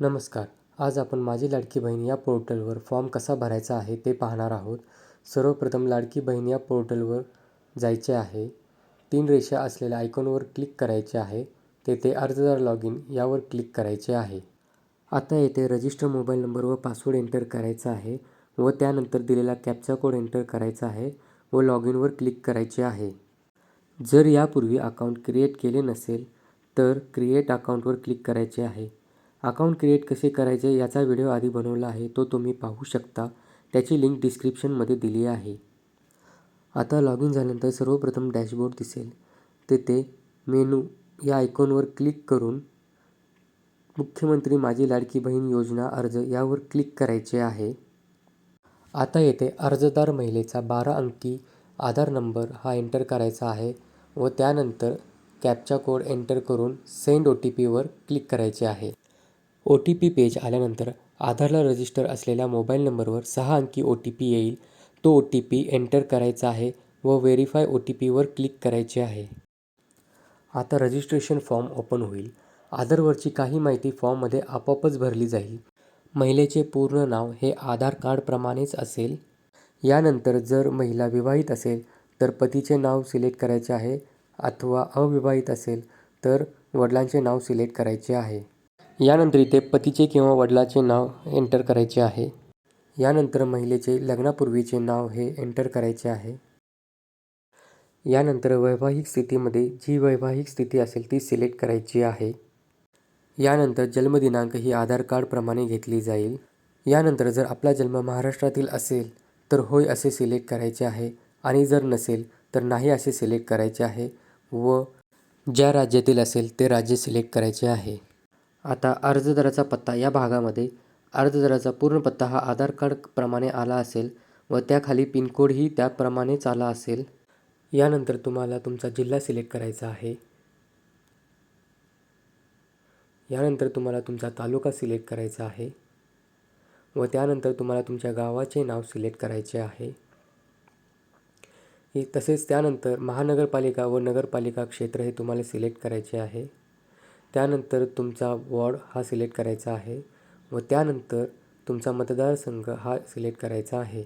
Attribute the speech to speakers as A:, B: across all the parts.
A: नमस्कार. आज आपण माझी लाडकी बहीण या पोर्टलवर फॉर्म कसा भरायचा आहे ते पाहणार आहोत. सर्वप्रथम लाडकी बहीण या पोर्टलवर जायचे आहे. तीन रेषा असलेल्या आयकॉनवर क्लिक करायचे आहे. तेथे अर्जदार लॉग इन यावर क्लिक करायचे आहे. आता येथे रजिस्टर मोबाईल नंबर व पासवर्ड एंटर करायचा आहे व त्यानंतर दिलेला कॅप्चा कोड एंटर करायचा आहे व लॉग इनवर क्लिक करायचे आहे. जर यापूर्वी अकाउंट क्रिएट केले नसेल तर क्रिएट अकाउंटवर क्लिक करायचे आहे. अकाउंट क्रिएट कसे करायचे याचा व्हिडिओ आधी बनवला आहे तो तुम्ही पाहू शकता. त्याची लिंक डिस्क्रिप्शनमध्ये दिली आहे. आता लॉग इन झाल्यानंतर सर्वप्रथम डॅशबोर्ड दिसेल. तेथे मेनू या आयकॉनवर क्लिक करून मुख्यमंत्री माझी लाडकी बहीण योजना अर्ज यावर क्लिक करायचे आहे. आता येथे अर्जदार महिलेचा बारा अंकी आधार नंबर हा एंटर करायचा आहे व त्यानंतर कॅप्चा कोड एंटर करून सेंड ओ टी पीवर क्लिक करायचे आहे. ओ टी पी पेज आल्यानंतर आधारला रजिस्टर असलेल्या मोबाईल नंबरवर सहा अंकी ओ टी पी येईल. तो ओ टी पी एंटर करायचा आहे व व्हेरीफाय ओ टी पीवर क्लिक करायचे आहे. आता रजिस्ट्रेशन फॉर्म ओपन होईल. आधारवरची काही माहिती फॉर्ममध्ये आपोआपच भरली जाईल. महिलेचे पूर्ण नाव हे आधार कार्डप्रमाणेच असेल. यानंतर जर महिला विवाहित असेल तर पतीचे नाव सिलेक्ट करायचे आहे. अथवा अविवाहित असेल तर वडिलांचे नाव सिलेक्ट करायचे आहे. यानंतर इथे पतीचे किंवा वडिलाचे नाव एंटर करायचे आहे. यानंतर महिलेचे लग्नापूर्वीचे नाव हे एंटर करायचे आहे. यानंतर वैवाहिक स्थितीमध्ये जी वैवाहिक स्थिती असेल ती सिलेक्ट करायची आहे. यानंतर जन्मदिनांक ही आधार कार्डप्रमाणे घेतली जाईल. यानंतर जर आपला जन्म महाराष्ट्रातील असेल तर होय असे सिलेक्ट करायचे आहे. आणि जर नसेल तर नाही असे सिलेक्ट करायचे आहे. व ज्या राज्यातील असेल ते राज्य सिलेक्ट करायचे आहे. आता अर्जदाराचा पत्ता या भागामध्ये अर्जदाराचा पूर्ण पत्ता हा आधार कार्डप्रमाणे आला असेल व त्याखाली पिनकोडही त्याप्रमाणेच आला असेल. यानंतर तुम्हाला तुमचा जिल्हा सिलेक्ट करायचा आहे. यानंतर तुम्हाला तुमचा तालुका सिलेक्ट करायचा आहे व त्यानंतर तुम्हाला तुमच्या गावाचे नाव सिलेक्ट करायचे आहे. तसेच त्यानंतर महानगरपालिका व नगरपालिका क्षेत्र हे तुम्हाला सिलेक्ट करायचे आहे. त्यानंतर तुमचा वॉर्ड हा सिलेक्ट करायचा आहे व त्यानंतर तुमचा मतदारसंघ हा सिलेक्ट करायचा आहे.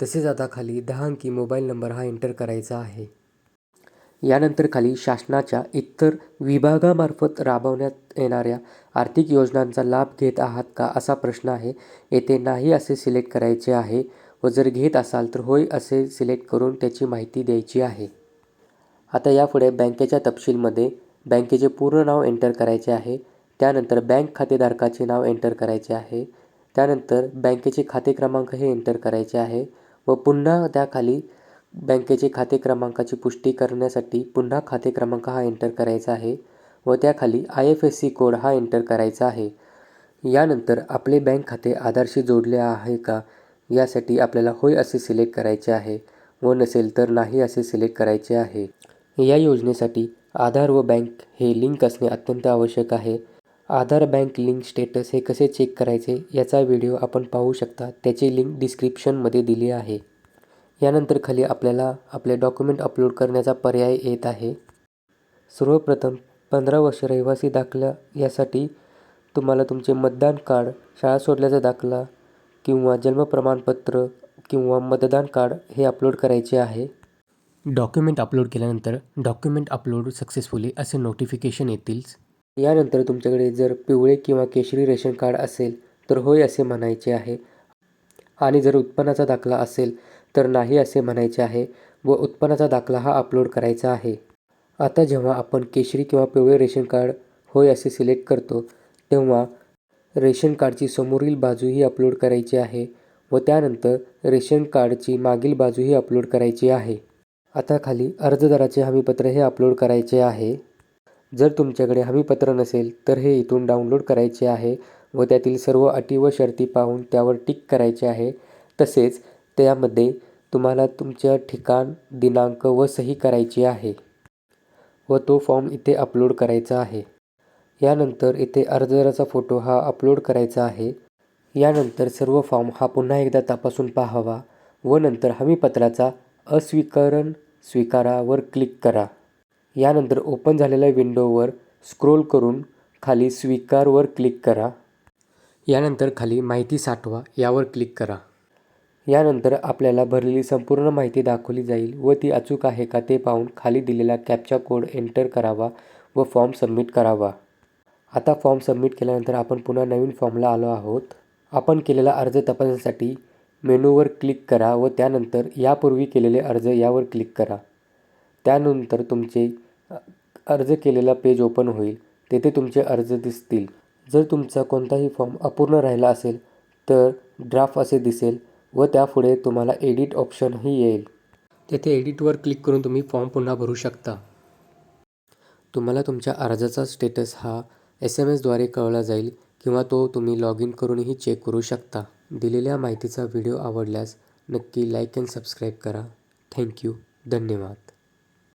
A: तसेच आता खाली दहा अंकी मोबाईल नंबर हा एंटर करायचा आहे. यानंतर खाली शासनाच्या इतर विभागामार्फत राबवण्यात येणाऱ्या आर्थिक योजनांचा लाभ घेत आहात का असा प्रश्न आहे. येथे नाही असे सिलेक्ट करायचे आहे व जर घेत असाल तर होय असे सिलेक्ट करून त्याची माहिती द्यायची आहे. आता यापुढे बँकेच्या तपशीलमध्ये बँकेचे पूर्ण नाव एंटर करायचे आहे. त्यानंतर बँक खातेधारकाचे नाव एंटर करायचे आहे. त्यानंतर बँकेचे खाते क्रमांक हे एंटर करायचे आहे व पुन्हा त्याखाली बँकेचे खाते क्रमांकाची पुष्टी करण्यासाठी पुन्हा खाते क्रमांक हा एंटर करायचा आहे व त्याखाली I F S C code हा एंटर करायचा आहे. यानंतर आपले बँक खाते आधारशी जोडले आहे का? यासाठी आपल्याला होय असे सिलेक्ट करायचे आहे व नसेल तर नाही असे सिलेक्ट करायचे आहे. या योजनेसाठी आधार व बँक हे लिंक असणे अत्यंत आवश्यक आहे. आधार बँक लिंक स्टेटस हे कसे चेक करायचे याचा व्हिडिओ आपण पाहू शकता. त्याची लिंक डिस्क्रिप्शनमध्ये दिली आहे. यानंतर खाली आपल्याला आपले डॉक्युमेंट अपलोड करण्याचा पर्याय येत आहे. सर्वप्रथम पंधरा वर्ष रहिवासी दाखला यासाठी तुम्हाला तुमचे मतदान कार्ड शाळा सोडल्याचा दाखला किंवा जन्म प्रमाणपत्र किंवा मतदान कार्ड हे अपलोड करायचे आहे. डॉक्युमेंट अपलोड केल्यानंतर डॉक्युमेंट अपलोड सक्सेसफुली असे नोटिफिकेशन येतील. यानंतर तुमच्याकडे जर पिवळे किंवा केशरी रेशन कार्ड असेल तर होय असे म्हणायचे आहे. आणि जर उत्पन्नाचा दाखला असेल तर नाही असे म्हणायचे आहे व उत्पन्नाचा दाखला हा अपलोड करायचा आहे. आता जेव्हा आपण केशरी किंवा पिवळे रेशन कार्ड होय असे सिलेक्ट करतो तेव्हा रेशन कार्डची समोरील बाजूही अपलोड करायची आहे व त्यानंतर रेशन कार्डची मागील बाजूही अपलोड करायची आहे. आता खाली अर्जदाराचे हमीपत्र हे अपलोड करायचे आहे. जर तुमच्याकडे हमीपत्र नसेल तर हे इथून डाउनलोड करायचे आहे व त्यातील सर्व अटी व शर्ती पाहून त्यावर टिक करायचे आहे. तसेच त्यामध्ये तुम्हाला तुमच्या ठिकाण दिनांक व सही करायची आहे व तो फॉर्म इथे अपलोड करायचा आहे. यानंतर इथे अर्जदाराचा फोटो हा अपलोड करायचा आहे. यानंतर सर्व फॉर्म हा पुन्हा एकदा तपासून पाहावा व नंतर हमीपत्राचा अस्वीकरण स्वीकारावर क्लिक करा. यानंतर ओपन झालेल्या विंडोवर स्क्रोल करून खाली स्वीकारवर क्लिक करा. यानंतर खाली माहिती साठवा यावर क्लिक करा. यानंतर आपल्याला भरलेली संपूर्ण माहिती दाखवली जाईल व ती अचूक आहे का ते पाहून खाली दिलेला कॅपचा कोड एंटर करावा व फॉर्म सबमिट करावा. आता फॉर्म सबमिट केल्यानंतर आपण पुन्हा नवीन फॉर्मला आलो आहोत. आपण केलेला अर्ज तपासण्यासाठी मेनूवर क्लिक करा व त्यानंतर यापूर्वी केलेले अर्ज यावर क्लिक करा. त्यानंतर तुमचे अर्ज केलेला पेज ओपन होईल. तेथे तुमचे अर्ज दिसतील. जर तुमचा कोणताही फॉर्म अपूर्ण राहिला असेल तर ड्राफ्ट असे दिसेल व त्यापुढे तुम्हाला एडिट ऑप्शनही येईल. तेथे एडिटवर क्लिक करून तुम्ही फॉर्म पुन्हा भरू शकता. तुम्हाला तुमच्या अर्जाचा स्टेटस हा एस एम एसद्वारे कळवला जाईल किंवा तो तुम्ही लॉग इन करूनही चेक करू शकता. दिलेल्या माहितीचा व्हिडिओ आवडल्यास नक्की लाईक अँड सबस्क्राईब करा. थँक्यू धन्यवाद.